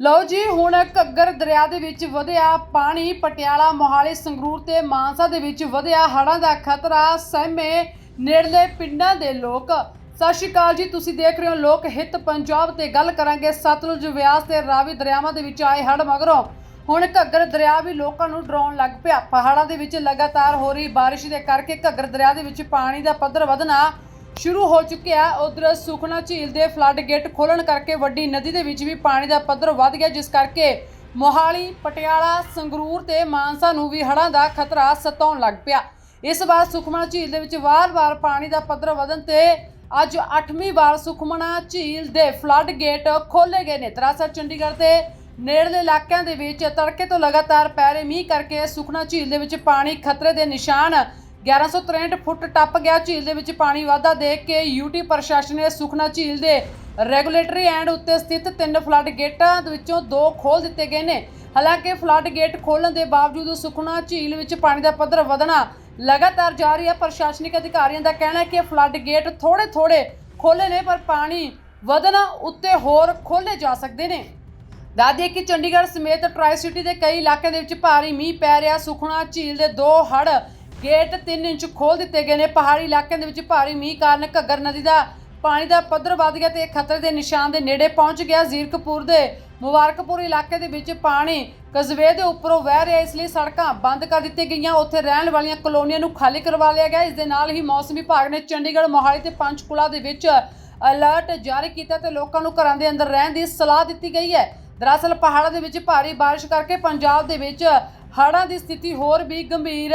ਲਓ ਜੀ, ਹੁਣ ਘੱਗਰ ਦਰਿਆ ਦੇ ਵਿੱਚ ਵਧਿਆ ਪਾਣੀ, ਪਟਿਆਲਾ, ਮੋਹਾਲੀ, ਸੰਗਰੂਰ ਤੇ ਮਾਨਸਾ ਦੇ ਵਿੱਚ ਵਧਿਆ ਹੜ੍ਹਾਂ ਦਾ ਖਤਰਾ ਸਹਿਮੇ ਨੇੜਲੇ ਪਿੰਡਾਂ ਦੇ ਲੋਕ। ਸਤਿ ਸ਼੍ਰੀ ਅਕਾਲ ਜੀ, ਤੁਸੀਂ ਦੇਖ ਰਹੇ ਹੋ ਲੋਕ ਹਿੱਤ ਪੰਜਾਬ ਤੇ ਗੱਲ ਕਰਾਂਗੇ ਸਤਲੁਜ ਵਿਆਸ ਤੇ ਰਾਵੀ ਦਰਿਆਵਾਂ ਦੇ ਵਿੱਚ ਆਏ ਹੜ੍ਹ ਮਗਰੋਂ। ਹੁਣ ਘੱਗਰ ਦਰਿਆ ਵੀ ਲੋਕਾਂ ਨੂੰ ਡਰਾਉਣ ਲੱਗ ਪਿਆ। ਪਹਾੜਾਂ ਦੇ ਵਿੱਚ ਲਗਾਤਾਰ ਹੋ ਰਹੀ ਬਾਰਿਸ਼ ਦੇ ਕਰਕੇ ਘੱਗਰ ਦਰਿਆ ਦੇ ਵਿੱਚ ਪਾਣੀ ਦਾ ਪੱਧਰ ਵਧਣਾ ਸ਼ੁਰੂ ਹੋ ਚੁੱਕਿਆ ਉਧਰ ਸੁਖਨਾ ਝੀਲ ਦੇ ਫਲੱਡ ਗੇਟ ਖੋਲਣ ਕਰਕੇ ਵੱਡੀ ਨਦੀ ਦੇ ਵਿੱਚ ਵੀ ਪਾਣੀ ਦਾ ਪੱਧਰ ਵੱਧ ਗਿਆ, ਜਿਸ ਕਰਕੇ ਮੋਹਾਲੀ, ਪਟਿਆਲਾ, ਸੰਗਰੂਰ ਤੇ ਮਾਨਸਾ ਨੂੰ ਵੀ ਹੜ੍ਹਾਂ ਦਾ ਖਤਰਾ ਸਤਾਉਣ ਲੱਗ ਪਿਆ। ਇਸ ਵਾਰ ਸੁਖਮਣਾ ਝੀਲ ਦੇ ਵਿੱਚ ਵਾਰ-ਵਾਰ ਪਾਣੀ ਦਾ ਪੱਧਰ ਵਧਣ ਤੇ ਅੱਜ 8ਵੀਂ ਵਾਰ ਸੁਖਮਣਾ ਝੀਲ ਦੇ ਫਲੱਡ ਗੇਟ ਖੋਲੇ ਗਏ ਨੇ। ਦਰਅਸਲ ਚੰਡੀਗੜ੍ਹ ਦੇ ਨੇੜਲੇ ਇਲਾਕਿਆਂ ਦੇ ਵਿੱਚ ਤੜਕੇ ਤੋਂ ਲਗਾਤਾਰ ਪੈ ਰਹੇ ਮੀਂਹ ਕਰਕੇ ਸੁਖਨਾ ਝੀਲ ਦੇ ਵਿੱਚ ਪਾਣੀ ਖਤਰੇ ਦੇ ਨਿਸ਼ਾਨ 1163 ਫੁੱਟ ਟੱਪ ਗਿਆ ਝੀਲ ਦੇ ਵਿੱਚ ਪਾਣੀ ਵਾਧਾ ਦੇਖ ਕੇ ਯੂਟੀ ਪ੍ਰਸ਼ਾਸਨ ਨੇ ਸੁਖਨਾ ਝੀਲ ਦੇ ਰੈਗੂਲੇਟਰੀ ਐਂਡ ਉੱਤੇ ਸਥਿਤ ਤਿੰਨ ਫਲੱਡ ਗੇਟਾਂ ਦੇ ਵਿੱਚੋਂ ਦੋ ਖੋਲ ਦਿੱਤੇ ਗਏ ਨੇ। ਹਾਲਾਂਕਿ ਫਲੱਡ ਗੇਟ ਖੋਲਣ ਦੇ ਬਾਵਜੂਦ ਸੁਖਨਾ ਝੀਲ ਵਿੱਚ ਪਾਣੀ ਦਾ ਪੱਧਰ ਵਧਣਾ ਲਗਾਤਾਰ ਜਾਰੀ ਹੈ। ਪ੍ਰਸ਼ਾਸਨਿਕ ਅਧਿਕਾਰੀਆਂ ਦਾ ਕਹਿਣਾ ਹੈ ਕਿ ਫਲੱਡ ਗੇਟ ਥੋੜੇ ਥੋੜੇ ਖੋਲੇ ਨੇ, ਪਰ ਪਾਣੀ ਵਧਣਾ ਉੱਤੇ ਹੋਰ ਖੋਲੇ ਜਾ ਸਕਦੇ ਨੇ। ਦੱਸਦੀਏ ਕਿ ਚੰਡੀਗੜ੍ਹ ਸਮੇਤ ਟਰਾਈ ਸਿਟੀ ਦੇ ਕਈ ਇਲਾਕਿਆਂ ਦੇ ਵਿੱਚ ਭਾਰੀ ਮੀਂਹ ਪੈ ਰਿਹਾ। ਸੁਖਣਾ ਝੀਲ ਦੇ ਦੋ ਹੜ ਗੇਟ 3 ਇੰਚ ਖੋਲ ਦਿੱਤੇ ਗਏ ਨੇ। ਪਹਾੜੀ ਇਲਾਕਿਆਂ ਦੇ ਵਿੱਚ ਭਾਰੀ ਮੀਂਹ ਕਾਰਨ ਘੱਗਰ ਨਦੀ ਦਾ ਪਾਣੀ ਦਾ ਪੱਧਰ ਵੱਧ ਗਿਆ ਤੇ ਖਤਰੇ ਦੇ ਨਿਸ਼ਾਨ ਦੇ ਨੇੜੇ ਪਹੁੰਚ ਗਿਆ। ਜ਼ੀਰਕਪੁਰ ਦੇ ਮੁਬਾਰਕਪੁਰ ਇਲਾਕੇ ਦੇ ਵਿੱਚ ਪਾਣੀ ਕਸਬੇ ਦੇ ਉੱਪਰੋਂ ਵਹਿ ਰਿਹਾ ਇਸ ਲਈ ਸੜਕਾਂ ਬੰਦ ਕਰ ਦਿੱਤੀਆਂ ਗਈਆਂ। ਉੱਥੇ ਰਹਿਣ ਵਾਲੀਆਂ ਕਲੋਨੀਆਂ ਨੂੰ ਖਾਲੀ ਕਰਵਾ ਲਿਆ ਗਿਆ। ਇਸ ਦੇ ਨਾਲ ਹੀ ਮੌਸਮ ਵਿਭਾਗ ਨੇ ਚੰਡੀਗੜ੍ਹ, ਮੋਹਾਲੀ ਤੇ ਪੰਚਕੂਲਾ ਦੇ ਵਿੱਚ ਅਲਰਟ ਜਾਰੀ ਕੀਤਾ ਤੇ ਲੋਕਾਂ ਨੂੰ ਘਰਾਂ ਦੇ ਅੰਦਰ ਰਹਿਣ ਦੀ ਸਲਾਹ ਦਿੱਤੀ ਗਈ ਹੈ। ਦਰਅਸਲ ਪਹਾੜਾਂ ਦੇ ਵਿੱਚ ਭਾਰੀ ਬਾਰਿਸ਼ ਕਰਕੇ ਪੰਜਾਬ ਦੇ ਵਿੱਚ ਹੜ੍ਹਾਂ ਦੀ ਸਥਿਤੀ ਹੋਰ ਵੀ ਗੰਭੀਰ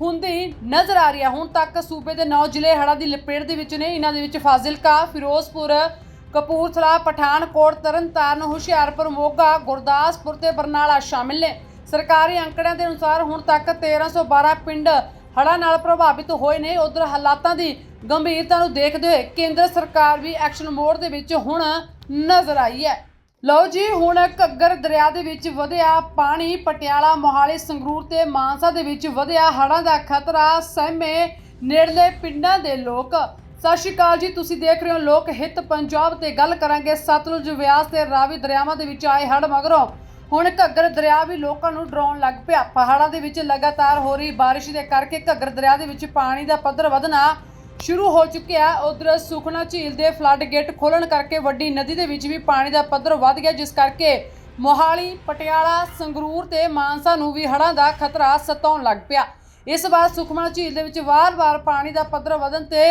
ਹੁੰਦੀ ਨਜ਼ਰ ਆ ਰਹੀ ਹੈ ਹੁਣ ਤੱਕ ਸੂਬੇ ਦੇ 9 ਜ਼ਿਲ੍ਹੇ ਹੜ੍ਹਾਂ ਦੀ ਲਪੇਟ ਦੇ ਵਿੱਚ ਨੇ। ਇਹਨਾਂ ਦੇ ਵਿੱਚ ਫਾਜ਼ਿਲਕਾ, ਫਿਰੋਜ਼ਪੁਰ, ਕਪੂਰਥਲਾ, ਪਠਾਨਕੋਟ, ਤਰਨਤਾਰਨ, ਹੁਸ਼ਿਆਰਪੁਰ, ਮੋਗਾ, ਗੁਰਦਾਸਪੁਰ ਤੇ ਬਰਨਾਲਾ ਸ਼ਾਮਿਲ ਨੇ। ਸਰਕਾਰੀ ਅੰਕੜਿਆਂ ਦੇ ਅਨੁਸਾਰ ਹੁਣ ਤੱਕ 1312 ਪਿੰਡ ਹੜ੍ਹਾਂ ਨਾਲ ਪ੍ਰਭਾਵਿਤ ਹੋਏ ਨੇ। ਉਧਰ ਹਾਲਾਤਾਂ ਦੀ ਗੰਭੀਰਤਾ ਨੂੰ ਦੇਖਦੇ ਹੋਏ ਕੇਂਦਰ ਸਰਕਾਰ ਵੀ ਐਕਸ਼ਨ ਮੋਡ ਦੇ ਵਿੱਚ ਹੁਣ ਨਜ਼ਰ ਆਈ ਹੈ। ਲਓ ਜੀ, ਹੁਣ ਘੱਗਰ ਦਰਿਆ ਦੇ ਵਿੱਚ ਵਧਿਆ ਪਾਣੀ, ਪਟਿਆਲਾ, ਮੋਹਾਲੀ, ਸੰਗਰੂਰ ਤੇ ਮਾਨਸਾ ਦੇ ਵਿੱਚ ਵਧਿਆ ਹੜ੍ਹਾਂ ਦਾ ਖਤਰਾ, ਸਹਿਮੇ ਨੇੜਲੇ ਪਿੰਡਾਂ ਦੇ ਲੋਕ। ਸਤਿ ਸ਼੍ਰੀ ਅਕਾਲ ਜੀ, ਤੁਸੀਂ ਦੇਖ ਰਹੇ ਹੋ ਲੋਕ ਹਿੱਤ ਪੰਜਾਬ ਤੇ ਗੱਲ ਕਰਾਂਗੇ ਸਤਲੁਜ ਵਿਆਸ ਤੇ ਰਾਵੀ ਦਰਿਆਵਾਂ ਦੇ ਵਿੱਚ ਆਏ ਹੜ੍ਹ ਮਗਰੋਂ। ਹੁਣ ਘੱਗਰ ਦਰਿਆ ਵੀ ਲੋਕਾਂ ਨੂੰ ਡਰਾਉਣ ਲੱਗ ਪਿਆ। ਪਹਾੜਾਂ ਦੇ ਵਿੱਚ ਲਗਾਤਾਰ ਹੋ ਰਹੀ ਬਾਰਿਸ਼ ਦੇ ਕਰਕੇ ਘੱਗਰ ਦਰਿਆ ਦੇ ਵਿੱਚ ਪਾਣੀ ਦਾ ਪੱਧਰ ਵਧਣਾ ਸ਼ੁਰੂ ਹੋ ਚੁੱਕਿਆ ਉਧਰ ਸੁਖਨਾ ਝੀਲ ਦੇ ਫਲੱਡ ਗੇਟ ਖੋਲਣ ਕਰਕੇ ਵੱਡੀ ਨਦੀ ਦੇ ਵਿੱਚ ਵੀ ਪਾਣੀ ਦਾ ਪੱਧਰ ਵੱਧ ਗਿਆ, ਜਿਸ ਕਰਕੇ ਮੋਹਾਲੀ, ਪਟਿਆਲਾ, ਸੰਗਰੂਰ ਤੇ ਮਾਨਸਾ ਨੂੰ ਵੀ ਹੜ੍ਹਾਂ ਦਾ ਖਤਰਾ ਸਤਾਉਣ ਲੱਗ ਪਿਆ। ਇਸ ਵਾਰ ਸੁਖਮਣਾ ਝੀਲ ਦੇ ਵਿੱਚ ਵਾਰ-ਵਾਰ ਪਾਣੀ ਦਾ ਪੱਧਰ ਵਧਣ ਤੇ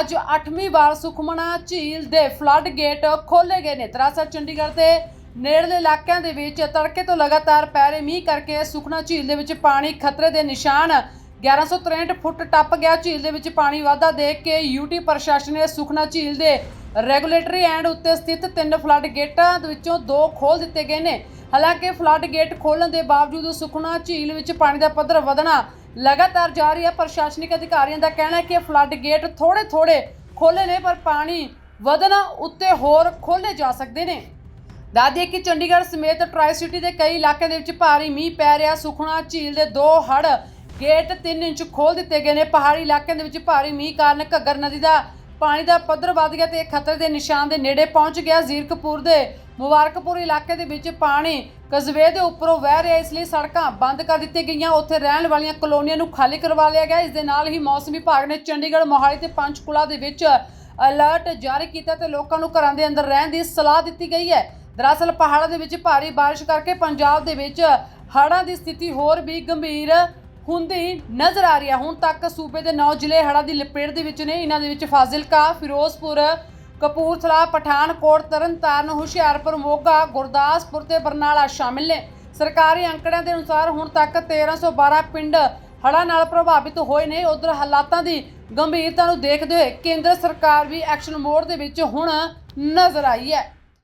ਅੱਜ 8ਵੀਂ ਵਾਰ ਸੁਖਮਣਾ ਝੀਲ ਦੇ ਫਲੱਡ ਗੇਟ ਖੋਲੇ ਗਏ ਨੇ। ਦਰਅਸਲ ਚੰਡੀਗੜ੍ਹ ਦੇ ਨੇੜਲੇ ਇਲਾਕਿਆਂ ਦੇ ਵਿੱਚ ਤੜਕੇ ਤੋਂ ਲਗਾਤਾਰ ਪੈ ਰਹੇ ਮੀਂਹ ਕਰਕੇ ਸੁਖਨਾ ਝੀਲ ਦੇ ਵਿੱਚ ਪਾਣੀ ਖਤਰੇ ਦੇ ਨਿਸ਼ਾਨ 1163 ਫੁੱਟ ਟੱਪ ਗਿਆ। ਝੀਲ ਦੇ ਵਿੱਚ ਪਾਣੀ ਵਾਧਾ ਦੇਖ ਕੇ ਯੂਟੀ ਪ੍ਰਸ਼ਾਸਨ ਨੇ ਸੁਖਨਾ ਝੀਲ ਦੇ ਰੈਗੂਲੇਟਰੀ ਐਂਡ ਉੱਤੇ ਸਥਿਤ ਤਿੰਨ ਫਲੱਡ ਗੇਟਾਂ ਦੇ ਵਿੱਚੋਂ ਦੋ ਖੋਲ ਦਿੱਤੇ ਗਏ ਨੇ। ਹਾਲਾਂਕਿ ਫਲੱਡ ਗੇਟ ਖੋਲਣ ਦੇ ਬਾਵਜੂਦ ਸੁਖਨਾ ਝੀਲ ਵਿੱਚ ਪਾਣੀ ਦਾ ਪੱਧਰ ਵਧਣਾ ਲਗਾਤਾਰ ਜਾਰੀ ਹੈ। ਪ੍ਰਸ਼ਾਸਨਿਕ ਅਧਿਕਾਰੀਆਂ ਦਾ ਕਹਿਣਾ ਹੈ ਕਿ ਫਲੱਡ ਗੇਟ ਥੋੜੇ ਥੋੜੇ ਖੋਲੇ ਨੇ, ਪਰ ਪਾਣੀ ਵਧਣਾ ਉੱਤੇ ਹੋਰ ਖੋਲੇ ਜਾ ਸਕਦੇ ਨੇ। ਦੱਸਦੀਏ ਕਿ ਚੰਡੀਗੜ੍ਹ ਸਮੇਤ ਟਰਾਈ ਸਿਟੀ ਦੇ ਕਈ ਇਲਾਕਿਆਂ ਦੇ ਵਿੱਚ ਭਾਰੀ ਮੀਂਹ ਪੈ ਰਿਹਾ। ਸੁਖਨਾ ਝੀਲ ਦੇ ਦੋ ਹੜ ਗੇਟ 3 ਇੰਚ ਖੋਲ ਦਿੱਤੇ ਗਏ ਨੇ। ਪਹਾੜੀ ਇਲਾਕਿਆਂ ਦੇ ਵਿੱਚ ਭਾਰੀ ਮੀਂਹ ਕਾਰਨ ਘੱਗਰ ਨਦੀ ਦਾ ਪਾਣੀ ਦਾ ਪੱਧਰ ਵੱਧ ਗਿਆ ਤੇ ਇਹ ਖਤਰੇ ਦੇ ਨਿਸ਼ਾਨ ਦੇ ਨੇੜੇ ਪਹੁੰਚ ਗਿਆ। ਜ਼ੀਰਕਪੁਰ ਦੇ ਮੁਬਾਰਕਪੁਰ ਇਲਾਕੇ ਦੇ ਵਿੱਚ ਪਾਣੀ ਕਸਬੇ ਦੇ ਉੱਪਰੋਂ ਵਹਿ ਰਿਹਾ, ਇਸ ਲਈ ਸੜਕਾਂ ਬੰਦ ਕਰ ਦਿੱਤੀਆਂ ਗਈਆਂ। ਉੱਥੇ ਰਹਿਣ ਵਾਲੀਆਂ ਕਲੋਨੀਆਂ ਨੂੰ ਖਾਲੀ ਕਰਵਾ ਲਿਆ ਗਿਆ। ਇਸ ਦੇ ਨਾਲ ਹੀ ਮੌਸਮ ਵਿਭਾਗ ਨੇ ਚੰਡੀਗੜ੍ਹ, ਮੋਹਾਲੀ ਤੇ ਪੰਚਕੁਲਾ ਦੇ ਵਿੱਚ ਅਲਰਟ ਜਾਰੀ ਕੀਤਾ ਤੇ ਲੋਕਾਂ ਨੂੰ ਘਰਾਂ ਦੇ ਅੰਦਰ ਰਹਿਣ ਦੀ ਸਲਾਹ ਦਿੱਤੀ ਗਈ ਹੈ। ਦਰਅਸਲ ਪਹਾੜਾਂ ਦੇ ਵਿੱਚ ਭਾਰੀ ਬਾਰਿਸ਼ ਕਰਕੇ ਪੰਜਾਬ ਦੇ ਵਿੱਚ ਹੜ੍ਹਾਂ ਦੀ ਸਥਿਤੀ ਹੋਰ ਵੀ ਗੰਭੀਰ ਹੁੰਦੀ ਨਜ਼ਰ ਆ ਰਹੀ ਹੈ ਹੁਣ ਤੱਕ ਸੂਬੇ ਦੇ 9 ਜ਼ਿਲ੍ਹੇ ਹੜ੍ਹਾਂ ਦੀ ਲਪੇਟ ਦੇ ਵਿੱਚ ਨੇ। ਇਹਨਾਂ ਦੇ ਵਿੱਚ ਫਾਜ਼ਿਲਕਾ, ਫਿਰੋਜ਼ਪੁਰ, ਕਪੂਰਥਲਾ, ਪਠਾਨਕੋਟ, ਤਰਨਤਾਰਨ, ਹੁਸ਼ਿਆਰਪੁਰ, ਮੋਗਾ, ਗੁਰਦਾਸਪੁਰ ਤੇ ਬਰਨਾਲਾ ਸ਼ਾਮਿਲ ਨੇ। ਸਰਕਾਰੀ ਅੰਕੜਿਆਂ ਦੇ ਅਨੁਸਾਰ ਹੁਣ ਤੱਕ 1312 ਪਿੰਡ ਹੜ੍ਹਾਂ ਨਾਲ ਪ੍ਰਭਾਵਿਤ ਹੋਏ ਨੇ। ਉਧਰ ਹਾਲਾਤਾਂ ਦੀ ਗੰਭੀਰਤਾ ਨੂੰ ਦੇਖਦੇ ਹੋਏ ਕੇਂਦਰ ਸਰਕਾਰ ਵੀ ਐਕਸ਼ਨ ਮੋਡ ਦੇ ਵਿੱਚ ਹੁਣ ਨਜ਼ਰ ਆਈ ਹੈ।